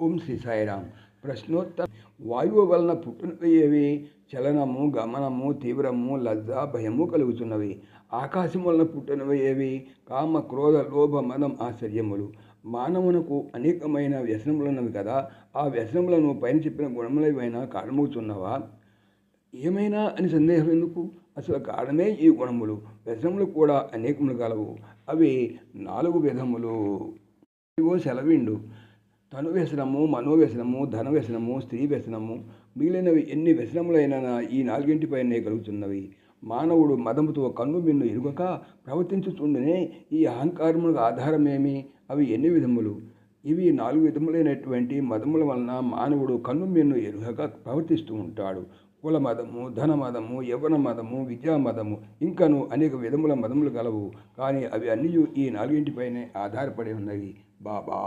ఓం శ్రీ సాయిరామ్. ప్రశ్నోత్తర వాయువు వలన పుట్టినవి ఏవి? చలనము గమనము తీవ్రము లజ్జ భయము కలుగుతున్నవి. ఆకాశం వలన పుట్టినవి ఏవి? కామ క్రోధ లోభ మదం ఆశ్చర్యములు. మానవునకు అనేకమైన వ్యసనములున్నవి కదా ఆ వ్యసనములను పైన చెప్పిన గుణములైన కారణమవుతున్నవా? ఏమైనా అని సందేహం ఎందుకు? అసలు కారణమే ఈ గుణములు. వ్యసనములు కూడా అనేకములు కలవు అవి నాలుగు విధములు. ఇవో సెలవిండు. తను వ్యసనము మనోవ్యసనము ధన వ్యసనము స్త్రీ వ్యసనము మిగిలినవి ఎన్ని వ్యసనములైనా ఈ నాలుగింటిపైనే కలుగుతున్నవి. మానవుడు మదముతో కన్ను మిన్ను ఎరుగక ప్రవర్తించుతుండనే ఈ అహంకారములకు ఆధారమేమి? అవి ఎన్ని విధములు? ఇవి నాలుగు విధములైనటువంటి మదముల వలన మానవుడు కన్ను మిన్ను ఎరుగక ప్రవర్తిస్తూ ఉంటాడు. కుల మదము ధన మదము యవ్వన మదము విద్యా మదము ఇంకను అనేక విధముల మదములు గలవు. కానీ అవి అన్నీ ఈ నాలుగింటిపైనే ఆధారపడి ఉన్నవి. బాబా!